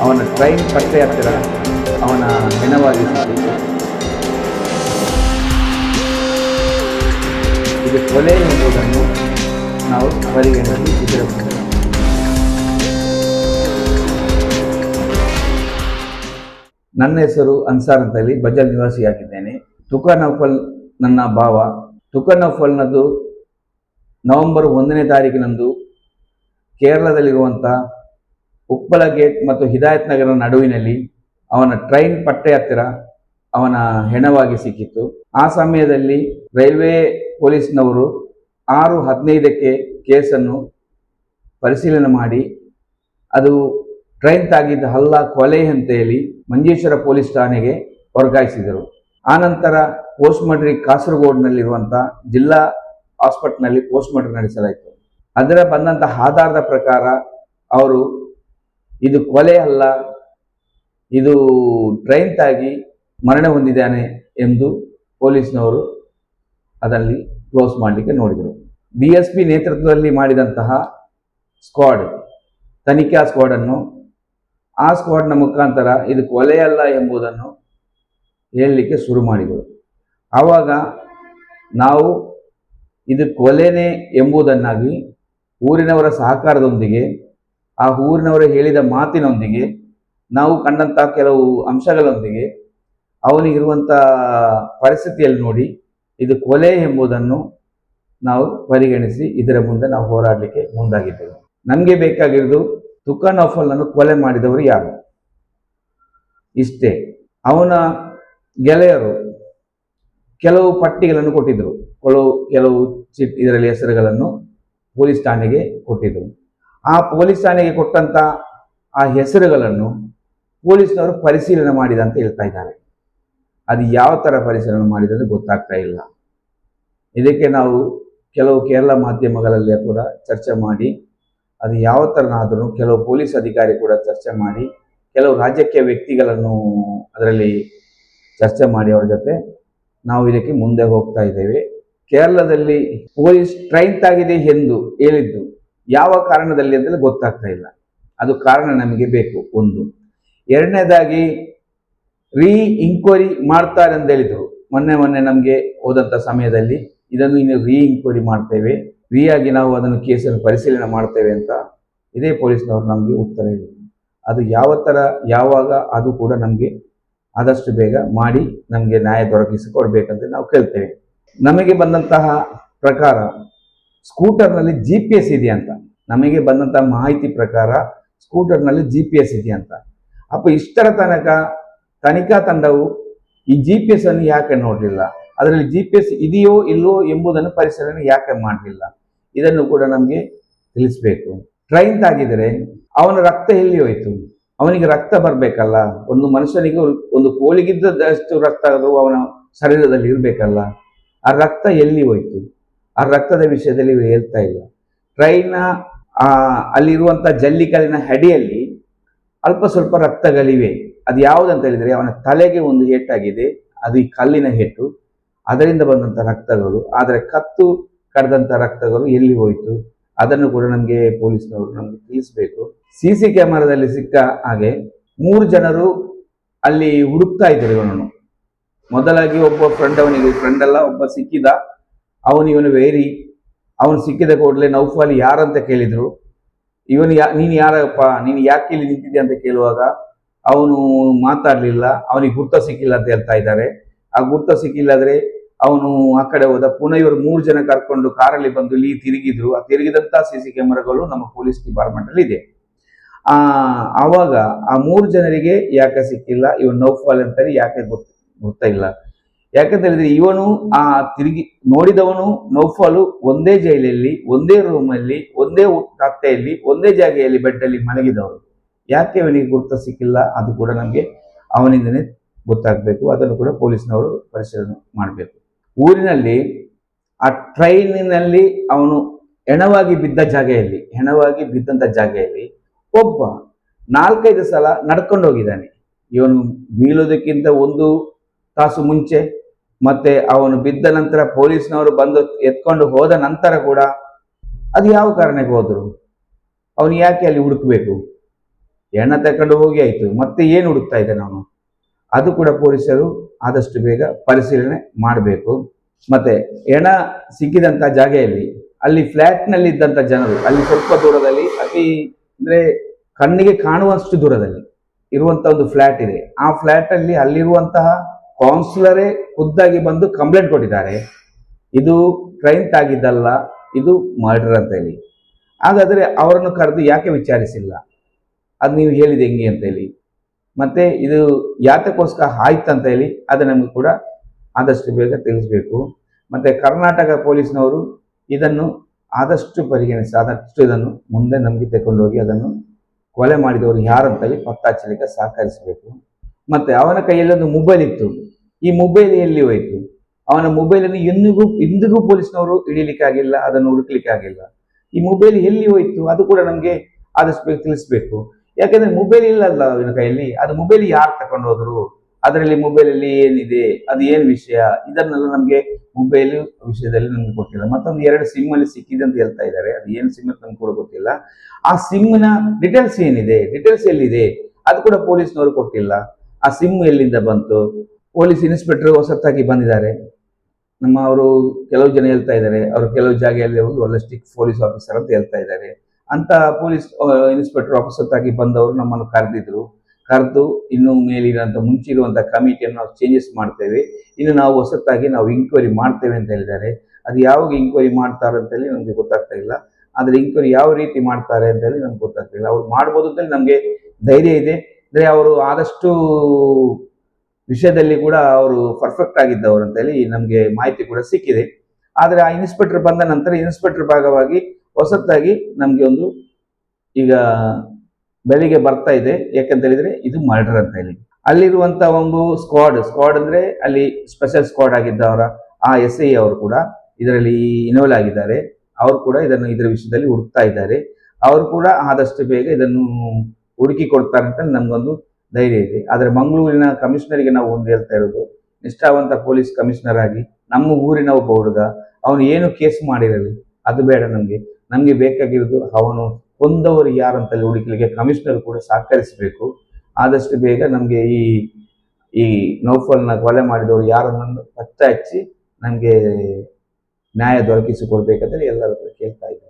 ಅವನ ಟ್ರೈನ್ ಪತ್ತೆ ಹತ್ತಿರ ಅವನ ಸಿಕ್ಕಿತು ಇದು ಕೊಲೆ ಎಂಬುದನ್ನು ನಾವು ಪರಿಗಣಿಸಿ ಇದರ ನನ್ನ ಹೆಸರು ಅನ್ಸಾರ್ ಅಂತ ಹೇಳಿ ಬಜಲ್ ನಿವಾಸಿಯಾಗಿದ್ದೇನೆ ತುಕನಫಲ್ ನನ್ನ ಭಾವ. ತುಕನಫಲ್ನದು ನವೆಂಬರ್ ಒಂದನೇ ತಾರೀಕಿನಂದು ಕೇರಳದಲ್ಲಿರುವಂಥ ಉಪ್ಪಳ ಗೇಟ್ ಮತ್ತು ಹಿದಾಯತ್ ನಗರ ನಡುವಿನಲ್ಲಿ ಅವನ ಟ್ರೈನ್ ಪಟ್ಟೆ ಹತ್ತಿರ ಅವನ ಹೆಣವಾಗಿ ಸಿಕ್ಕಿತ್ತು. ಆ ಸಮಯದಲ್ಲಿ ರೈಲ್ವೆ ಪೊಲೀಸ್ನವರು ಆರು ಹದಿನೈದಕ್ಕೆ ಕೇಸನ್ನು ಪರಿಶೀಲನೆ ಮಾಡಿ, ಅದು ಟ್ರೈನ್ ತಾಗಿದ್ದ ಹಲ್ಲ ಕೊಲೆ ಅಂತ ಹೇಳಿ ಮಂಜೇಶ್ವರ ಪೊಲೀಸ್ ಠಾಣೆಗೆ ವರ್ಗಾಯಿಸಿದರು. ಆನಂತರ ಪೋಸ್ಟ್ ಮಾಡ್ರಿ ಕಾಸರಗೋಡ್ನಲ್ಲಿರುವಂಥ ಜಿಲ್ಲಾ ಹಾಸ್ಪಿಟ್ಲ್ನಲ್ಲಿ ಪೋಸ್ಟ್ ಮಾರ್ಟಮ್ ನಡೆಸಲಾಯಿತು. ಅದರ ಬಂದಂಥ ಆಧಾರದ ಪ್ರಕಾರ ಅವರು ಇದು ಕೊಲೆ ಅಲ್ಲ, ಇದು ಟ್ರೈನ್ ತಾಗಿ ಮರಣ ಹೊಂದಿದ್ದಾನೆ ಎಂದು ಪೊಲೀಸ್ನವರು ಅದರಲ್ಲಿ ಕ್ಲೋಸ್ ಮಾಡಲಿಕ್ಕೆ ನೋಡಿದರು. ಬಿ ಎಸ್ ಪಿ ನೇತೃತ್ವದಲ್ಲಿ ಮಾಡಿದಂತಹ ಸ್ಕ್ವಾಡ್ ತನಿಖಾ ಸ್ಕ್ವಾಡನ್ನು ಆ ಸ್ಕ್ವಾಡ್ನ ಮುಖಾಂತರ ಇದು ಕೊಲೆ ಅಲ್ಲ ಎಂಬುದನ್ನು ಹೇಳಲಿಕ್ಕೆ ಶುರು ಮಾಡಿದರು. ಆವಾಗ ನಾವು ಇದು ಕೊಲೆನೇ ಎಂಬುದನ್ನಾಗಿ ಊರಿನವರ ಸಹಕಾರದೊಂದಿಗೆ ಆ ಊರಿನವರು ಹೇಳಿದ ಮಾತಿನೊಂದಿಗೆ, ನಾವು ಕಂಡಂತಹ ಕೆಲವು ಅಂಶಗಳೊಂದಿಗೆ ಅವನಿಗಿರುವಂಥ ಪರಿಸ್ಥಿತಿಯಲ್ಲಿ ನೋಡಿ, ಇದು ಕೊಲೆ ಎಂಬುದನ್ನು ನಾವು ಪರಿಗಣಿಸಿ, ಇದರ ಮುಂದೆ ನಾವು ಹೋರಾಡಲಿಕ್ಕೆ ಮುಂದಾಗಿದ್ದೆವು. ನಮಗೆ ಬೇಕಾಗಿರೋದು ತುಕಾನ್ ಅನ್ನು ಕೊಲೆ ಮಾಡಿದವರು ಯಾರು? ಇಷ್ಟೇ, ಅವನ ಗೆಳೆಯರು ಕೆಲವು ಪಟ್ಟಿಗಳನ್ನು ಕೊಟ್ಟಿದ್ದರು. ಕೆಲವು ಕೆಲವು ಚಿಟ್, ಇದರಲ್ಲಿ ಹೆಸರುಗಳನ್ನು ಪೊಲೀಸ್ ಠಾಣೆಗೆ ಕೊಟ್ಟಿದ್ದರು. ಆ ಪೊಲೀಸ್ ಠಾಣೆಗೆ ಕೊಟ್ಟಂತ ಆ ಹೆಸರುಗಳನ್ನು ಪೊಲೀಸ್ನವರು ಪರಿಶೀಲನೆ ಮಾಡಿದ ಅಂತ ಹೇಳ್ತಾ ಇದ್ದಾರೆ. ಅದು ಯಾವ ಥರ ಪರಿಶೀಲನೆ ಮಾಡಿದಂತ ಗೊತ್ತಾಗ್ತಾ ಇಲ್ಲ. ಇದಕ್ಕೆ ನಾವು ಕೆಲವು ಕೇರಳ ಮಾಧ್ಯಮಗಳಲ್ಲಿ ಕೂಡ ಚರ್ಚೆ ಮಾಡಿ, ಅದು ಯಾವ ಥರನಾದರೂ ಕೆಲವು ಪೊಲೀಸ್ ಅಧಿಕಾರಿ ಕೂಡ ಚರ್ಚೆ ಮಾಡಿ, ಕೆಲವು ರಾಜಕೀಯ ವ್ಯಕ್ತಿಗಳನ್ನು ಅದರಲ್ಲಿ ಚರ್ಚೆ ಮಾಡಿ ಅವರ ಜೊತೆ ನಾವು ಇದಕ್ಕೆ ಮುಂದೆ ಹೋಗ್ತಾ ಇದ್ದೇವೆ. ಕೇರಳದಲ್ಲಿ ಪೊಲೀಸ್ ಟ್ರೈನ್ ಆಗಿದೆ ಎಂದು ಹೇಳಿದ್ದು ಯಾವ ಕಾರಣದಲ್ಲಿ ಅಂತಲೇ ಗೊತ್ತಾಗ್ತಾ ಇಲ್ಲ. ಅದು ಕಾರಣ ನಮಗೆ ಬೇಕು, ಒಂದು. ಎರಡನೇದಾಗಿ ರೀ ಇಂಕ್ವೈರಿ ಮಾಡ್ತಾರೆ ಅಂತ ಹೇಳಿದರು. ಮೊನ್ನೆ ಮೊನ್ನೆ ನಮಗೆ ಹೋದಂಥ ಸಮಯದಲ್ಲಿ ಇದನ್ನು ಇನ್ನು ರೀ ಇಂಕ್ವೈರಿ ಮಾಡ್ತೇವೆ. ರೀ ಆಗಿ ನಾವು ಅದನ್ನು ಕೇಸನ್ನು ಪರಿಶೀಲನೆ ಮಾಡ್ತೇವೆ ಅಂತ ಇದೇ ಪೊಲೀಸ್ನವರು ನಮಗೆ ಉತ್ತರ ಹೇಳಿದರು. ಅದು ಯಾವ ಥರ, ಯಾವಾಗ ಅದು ಕೂಡ ನಮಗೆ ಆದಷ್ಟು ಬೇಗ ಮಾಡಿ ನಮಗೆ ನ್ಯಾಯ ದೊರಕಿಸಿಕೊಡ್ಬೇಕಂತ ನಾವು ಕೇಳ್ತೇವೆ. ನಮಗೆ ಬಂದಂತಹ ಪ್ರಕಾರ ಸ್ಕೂಟರ್ನಲ್ಲಿ ಜಿ ಪಿ ಎಸ್ ಇದೆಯಂತ ನಮಗೆ ಬಂದಂಥ ಮಾಹಿತಿ ಪ್ರಕಾರ ಸ್ಕೂಟರ್ನಲ್ಲಿ ಜಿ ಪಿ ಎಸ್ ಇದೆಯಂತ ಅಪ್ಪ, ಇಷ್ಟರ ತನಕ ತನಿಖಾ ತಂಡವು ಈ ಜಿ ಪಿ ಎಸ್ ಅನ್ನು ಯಾಕೆ ನೋಡಲಿಲ್ಲ? ಅದರಲ್ಲಿ ಜಿ ಪಿ ಎಸ್ ಇದೆಯೋ ಇಲ್ಲವೋ ಎಂಬುದನ್ನು ಪರಿಶೀಲನೆ ಯಾಕೆ ಮಾಡಲಿಲ್ಲ? ಇದನ್ನು ಕೂಡ ನಮಗೆ ತಿಳಿಸ್ಬೇಕು. ಟ್ರೈನ್ ತಾಗಿದರೆ ಅವನ ರಕ್ತ ಎಲ್ಲಿ ಹೋಯಿತು? ಅವನಿಗೆ ರಕ್ತ ಬರಬೇಕಲ್ಲ? ಒಂದು ಮನುಷ್ಯನಿಗೆ ಒಂದು ಕೋಳಿಗಿದ್ದಷ್ಟು ರಕ್ತ ಅದು ಅವನ ಶರೀರದಲ್ಲಿ ಇರಬೇಕಲ್ಲ? ಆ ರಕ್ತ ಎಲ್ಲಿ ಹೋಯಿತು? ಆ ರಕ್ತದ ವಿಷಯದಲ್ಲಿ ಇವರು ಹೇಳ್ತಾ ಇಲ್ಲ ಆ ಅಲ್ಲಿರುವಂಥ ಜಲ್ಲಿಕಲ್ಲಿನ ಅಡಿಯಲ್ಲಿ ಅಲ್ಪ ಸ್ವಲ್ಪ ರಕ್ತಗಳಿವೆ. ಅದು ಯಾವುದಂತ ಹೇಳಿದರೆ ಅವನ ತಲೆಗೆ ಒಂದು ಹೆಟ್ಟಾಗಿದೆ. ಅದು ಈ ಕಲ್ಲಿನ ಹೆಟ್ಟು ಅದರಿಂದ ಬಂದಂಥ ರಕ್ತಗಳು. ಆದರೆ ಕತ್ತು ಕಡ್ದಂಥ ರಕ್ತಗಳು ಎಲ್ಲಿ ಹೋಯಿತು? ಅದನ್ನು ಕೂಡ ನಮಗೆ ಪೊಲೀಸ್ನವರು ನಮಗೆ ತಿಳಿಸ್ಬೇಕು. ಸಿ ಸಿ ಕ್ಯಾಮರಾದಲ್ಲಿ ಸಿಕ್ಕ ಹಾಗೆ ಮೂರು ಜನರು ಅಲ್ಲಿ ಹುಡುಕ್ತಾ ಇದ್ದರು ಇವನನ್ನು. ಮೊದಲಾಗಿ ಒಬ್ಬ ಫ್ರೆಂಡ್ ಅವನಿಗೆ ಫ್ರೆಂಡ್ ಅಲ್ಲ, ಒಬ್ಬ ಸಿಕ್ಕಿದ. ಅವನು ಇವನು ವೇರಿ, ಅವನು ಸಿಕ್ಕಿದ ಕೂಡಲೇ ನೌಫಾಲಿ ಯಾರಂತ ಕೇಳಿದ್ರು. ಇವನು ಯಾ, ನೀನು ಯಾರಪ್ಪ, ನೀನು ಯಾಕೆ ಇಲ್ಲಿ ನಿಂತಿದ್ದೆ ಅಂತ ಕೇಳುವಾಗ, ಅವನು ಮಾತಾಡಲಿಲ್ಲ, ಅವನಿಗೆ ಗುರ್ತ ಸಿಕ್ಕಿಲ್ಲ ಅಂತ ಹೇಳ್ತಾ ಇದ್ದಾರೆ. ಆ ಗುರ್ತ ಸಿಕ್ಕಿಲ್ಲ ಅಂದ್ರೆ ಅವನು ಆ ಕಡೆ ಹೋದ, ಪುನಃ ಇವರು ಮೂರು ಜನ ಕರ್ಕೊಂಡು ಕಾರಲ್ಲಿ ಬಂದು ಇಲ್ಲಿ ತಿರುಗಿದ್ರು. ಆ ತಿರುಗಿದಂಥ ಸಿ ಸಿ ಕ್ಯಾಮರಾಗಳು ನಮ್ಮ ಪೊಲೀಸ್ ಡಿಪಾರ್ಟ್ಮೆಂಟಲ್ಲಿ ಇದೆ. ಆ, ಆವಾಗ ಆ ಮೂರು ಜನರಿಗೆ ಯಾಕೆ ಸಿಕ್ಕಿಲ್ಲ, ಇವನು ನೌಫಾಲ್ ಅಂತಾರೆ ಯಾಕೆ ಗೊತ್ತ ಗೊತ್ತಿಲ್ಲ ಯಾಕಂತ ಹೇಳಿದ್ರೆ ಇವನು ಆ ತಿರುಗಿ ನೋಡಿದವನು ನೌಫಾಲು ಒಂದೇ ಜೈಲಲ್ಲಿ, ಒಂದೇ ರೂಮಲ್ಲಿ ಒಂದೇ ಕತ್ತೆಯಲ್ಲಿ ಒಂದೇ ಜಾಗೆಯಲ್ಲಿ ಬೆಡ್ಡಲ್ಲಿ ಮಲಗಿದವರು ಯಾಕೆ ಅವನಿಗೆ ಗುರುತ ಸಿಕ್ಕಿಲ್ಲ? ಅದು ಕೂಡ ನಮಗೆ ಅವನಿಂದನೇ ಗೊತ್ತಾಗಬೇಕು. ಅದನ್ನು ಕೂಡ ಪೊಲೀಸ್ನವರು ಪರಿಶೀಲನೆ ಮಾಡಬೇಕು. ಊರಿನಲ್ಲಿ, ಆ ಟ್ರೈನಿನಲ್ಲಿ ಅವನು ಹೆಣವಾಗಿ ಬಿದ್ದ ಜಾಗೆಯಲ್ಲಿ, ಹೆಣವಾಗಿ ಬಿದ್ದಂಥ ಜಾಗೆಯಲ್ಲಿ ಒಬ್ಬ ನಾಲ್ಕೈದು ಸಲ ನಡ್ಕೊಂಡು ಹೋಗಿದ್ದಾನೆ. ಇವನು ಬೀಳೋದಕ್ಕಿಂತ ಒಂದು ತಾಸು ಮುಂಚೆ ಮತ್ತೆ ಅವನು ಬಿದ್ದ ನಂತರ ಪೊಲೀಸ್ನವರು ಬಂದು ಎತ್ಕೊಂಡು ಹೋದ ನಂತರ ಕೂಡ ಅದು ಯಾವ ಕಾರಣಕ್ಕೆ ಹೋದ್ರು? ಅವನು ಯಾಕೆ ಅಲ್ಲಿ ಹುಡುಕ್ಬೇಕು? ಎಣ್ಣ ತಕೊಂಡು ಹೋಗಿ ಆಯಿತು. ಮತ್ತೆ ಏನು ಹುಡುಕ್ತಾ ಇದ್ದೆ ನಾನು ಅದು ಕೂಡ ಪೊಲೀಸರು ಆದಷ್ಟು ಬೇಗ ಪರಿಶೀಲನೆ ಮಾಡಬೇಕು. ಮತ್ತೆ ಹೆಣ ಸಿಕ್ಕಿದಂತ ಜಾಗೆಯಲ್ಲಿ ಅಲ್ಲಿ ಫ್ಲಾಟ್ನಲ್ಲಿ ಇದ್ದಂತ ಜನರು, ಅಲ್ಲಿ ಸ್ವಲ್ಪ ದೂರದಲ್ಲಿ, ಅತಿ ಅಂದ್ರೆ ಕಣ್ಣಿಗೆ ಕಾಣುವಷ್ಟು ದೂರದಲ್ಲಿ ಇರುವಂಥ ಒಂದು ಫ್ಲಾಟ್ ಇದೆ. ಆ ಫ್ಲಾಟ್ ಅಲ್ಲಿ ಅಲ್ಲಿರುವಂತಹ ಕೌನ್ಸಿಲರೇ ಖುದ್ದಾಗಿ ಬಂದು ಕಂಪ್ಲೇಂಟ್ ಕೊಟ್ಟಿದ್ದಾರೆ. ಇದು ಕ್ರೈಮ್ ಆಗಿದ್ದಲ್ಲ ಇದು ಮರ್ಡರ್ ಅಂತ ಹೇಳಿ. ಹಾಗಾದರೆ ಅವರನ್ನು ಕರೆದು ಯಾಕೆ ವಿಚಾರಿಸಿಲ್ಲ? ಅದು ನೀವು ಹೇಳಿದೆ ಹೆಂಗೆ ಅಂತ ಹೇಳಿ. ಮತ್ತೆ ಇದು ಯಾತಕ್ಕೋಸ್ಕರ ಆಯ್ತು ಅಂತ ಹೇಳಿ, ಅದು ನಮಗೆ ಕೂಡ ಆದಷ್ಟು ಬೇಗ ತಿಳಿಸ್ಬೇಕು. ಮತ್ತೆ ಕರ್ನಾಟಕ ಪೊಲೀಸ್ನವರು ಇದನ್ನು ಆದಷ್ಟು ಪರಿಗಣಿಸಿ, ಆದಷ್ಟು ಇದನ್ನು ಮುಂದೆ ನಮಗೆ ತಗೊಂಡೋಗಿ ಅದನ್ನು ಕೊಲೆ ಮಾಡಿದವರು ಯಾರಂತೇಳಿ ಪತ್ತಾಚಲಿಕ್ಕೆ ಸಹಕರಿಸಬೇಕು. ಮತ್ತೆ ಅವನ ಕೈಯಲ್ಲಿ ಒಂದು ಮೊಬೈಲ್ ಇತ್ತು. ಈ ಮೊಬೈಲ್ ಎಲ್ಲಿ ಹೋಯಿತು? ಅವನ ಮೊಬೈಲನ್ನು ಎಂದಿಗೂ ಇಂದಿಗೂ ಪೊಲೀಸ್ನವರು ಹಿಡಿಲಿಕ್ಕೆ ಆಗಿಲ್ಲ, ಅದನ್ನು ಹುಡುಕ್ಲಿಕ್ಕೆ ಆಗಿಲ್ಲ. ಈ ಮೊಬೈಲ್ ಎಲ್ಲಿ ಹೋಯಿತು? ಅದು ಕೂಡ ನಮಗೆ ಆದಷ್ಟು ತಿಳಿಸ್ಬೇಕು. ಯಾಕಂದ್ರೆ ಮೊಬೈಲ್ ಇಲ್ಲಲ್ಲ ಅವನ ಕೈಯಲ್ಲಿ. ಅದು ಮೊಬೈಲ್ ಯಾರು ತಕೊಂಡು ಹೋದ್ರು? ಅದರಲ್ಲಿ ಮೊಬೈಲ್ ಅಲ್ಲಿ ಏನಿದೆ? ಅದು ಏನು ವಿಷಯ? ಇದನ್ನೆಲ್ಲ ನಮಗೆ ಮೊಬೈಲ್ ವಿಷಯದಲ್ಲಿ ನಮ್ಗೆ ಗೊತ್ತಿಲ್ಲ. ಮತ್ತೊಂದು ಎರಡು ಸಿಮ್ ಅಲ್ಲಿ ಸಿಕ್ಕಿದೆ ಅಂತ ಹೇಳ್ತಾ ಇದ್ದಾರೆ. ಅದು ಏನು ಸಿಮ್ ಅಂತ ನಮ್ಗೆ ಕೂಡ ಗೊತ್ತಿಲ್ಲ. ಆ ಸಿಮ್ನ ಡೀಟೇಲ್ಸ್ ಏನಿದೆ? ಡೀಟೇಲ್ಸ್ ಎಲ್ಲಿದೆ? ಅದು ಕೂಡ ಪೊಲೀಸ್ನವರು ಕೊಟ್ಟಿಲ್ಲ. ಆ ಸಿಮ್ ಎಲ್ಲಿಂದ ಬಂತು? ಪೊಲೀಸ್ ಇನ್ಸ್ಪೆಕ್ಟರ್ ಹೊಸತ್ತಾಗಿ ಬಂದಿದ್ದಾರೆ. ನಮ್ಮ ಅವರು ಕೆಲವು ಜನ ಹೇಳ್ತಾ ಇದ್ದಾರೆ. ಅವರು ಕೆಲವು ಜಾಗೆಯಲ್ಲಿ ಹೋಗಿ ಒಳ್ಳೆ ಸ್ಟಿಕ್ ಪೊಲೀಸ್ ಆಫೀಸರ್ ಅಂತ ಹೇಳ್ತಾ ಇದ್ದಾರೆ. ಅಂತ ಪೊಲೀಸ್ ಇನ್ಸ್ಪೆಕ್ಟರ್ ಹೊಸತ್ತಾಗಿ ಬಂದವರು ನಮ್ಮನ್ನು ಕರೆದಿದ್ರು. ಕರೆದು ಇನ್ನು ಮುಂಚೆ ಇರುವಂಥ ಕಮಿಟಿಯನ್ನು ನಾವು ಚೇಂಜಸ್ ಮಾಡ್ತೇವೆ. ಇನ್ನು ನಾವು ಹೊಸತ್ತಾಗಿ ನಾವು ಇಂಕ್ವೈರಿ ಮಾಡ್ತೇವೆ ಅಂತ ಹೇಳಿದ್ದಾರೆ. ಅದು ಯಾವಾಗ ಇಂಕ್ವೈರಿ ಮಾಡ್ತಾರೆ ಅಂತೇಳಿ ನಮಗೆ ಗೊತ್ತಾಗ್ತಾ ಇಲ್ಲ. ಆದರೆ ಇಂಕ್ವೈರಿ ಯಾವ ರೀತಿ ಮಾಡ್ತಾರೆ ಅಂತೇಳಿ ನಮ್ಗೆ ಗೊತ್ತಾಗ್ತಾ ಇಲ್ಲ. ಅವ್ರು ಮಾಡ್ಬೋದು ಅಂತ ಹೇಳಿ ನಮ್ಗೆ ಧೈರ್ಯ ಇದೆ. ಅಂದ್ರೆ ಅವರು ಆದಷ್ಟು ವಿಷಯದಲ್ಲಿ ಕೂಡ ಅವರು ಪರ್ಫೆಕ್ಟ್ ಆಗಿದ್ದವರು ಅಂತ ಹೇಳಿ ನಮ್ಗೆ ಮಾಹಿತಿ ಕೂಡ ಸಿಕ್ಕಿದೆ. ಆದರೆ ಆ ಇನ್ಸ್ಪೆಕ್ಟರ್ ಬಂದ ನಂತರ ಇನ್ಸ್ಪೆಕ್ಟರ್ ಭಾಗವಾಗಿ ಹೊಸತಾಗಿ ನಮಗೆ ಒಂದು ಈಗ ಬೆಳಿಗ್ಗೆ ಬರ್ತಾ ಇದೆ. ಯಾಕಂತ ಹೇಳಿದ್ರೆ ಇದು ಮರ್ಡರ್ ಅಂತ ಹೇಳಿ. ಅಲ್ಲಿರುವಂತ ಒಂದು ಸ್ಕ್ವಾಡ್ ಸ್ಕ್ವಾಡ್ ಅಂದ್ರೆ ಅಲ್ಲಿ ಸ್ಪೆಷಲ್ ಸ್ಕ್ವಾಡ್ ಆಗಿದ್ದವರ ಆ ಎಸ್ ಐ ಅವರು ಕೂಡ ಇದರಲ್ಲಿ ಇನ್ವಾಲ್ವ್ ಆಗಿದ್ದಾರೆ. ಅವರು ಕೂಡ ಇದನ್ನು ಇದರ ವಿಷಯದಲ್ಲಿ ಹುಡುಕ್ತಾ ಇದ್ದಾರೆ. ಅವರು ಕೂಡ ಆದಷ್ಟು ಬೇಗ ಇದನ್ನು ಹುಡುಕಿ ಅಂತ ನಮಗೊಂದು ಧೈರ್ಯ ಇದೆ. ಆದರೆ ಮಂಗಳೂರಿನ ಕಮಿಷನರಿಗೆ ನಾವು ಒಂದು ಹೇಳ್ತಾ ಇರೋದು, ನಿಷ್ಠಾವಂತ ಪೊಲೀಸ್ ಕಮಿಷನರ್ ಆಗಿ ನಮ್ಮ ಊರಿನ ಒಬ್ಬ ಹುಡುಗ, ಅವನು ಏನು ಕೇಸ್ ಮಾಡಿರಲಿ, ಅದು ಬೇಡ ನಮಗೆ. ನಮಗೆ ಬೇಕಾಗಿರೋದು ಅವನು ಕೊಂದವರು ಯಾರಂತಲ್ಲಿ ಹುಡುಕಲಿಕ್ಕೆ ಕಮಿಷನರ್ ಕೂಡ ಸಹಕರಿಸಬೇಕು. ಆದಷ್ಟು ಬೇಗ ನಮಗೆ ಈ ಈ ನೌಫಲ್ನ ಕೊಲೆ ಮಾಡಿದವರು ಯಾರನ್ನು ಪತ್ತೆ ಹಚ್ಚಿ ನಮಗೆ ನ್ಯಾಯ ದೊರಕಿಸಿಕೊಡ್ಬೇಕಂದ್ರೆ ಎಲ್ಲರ ಹತ್ರ ಕೇಳ್ತಾ ಇದ್ದಾರೆ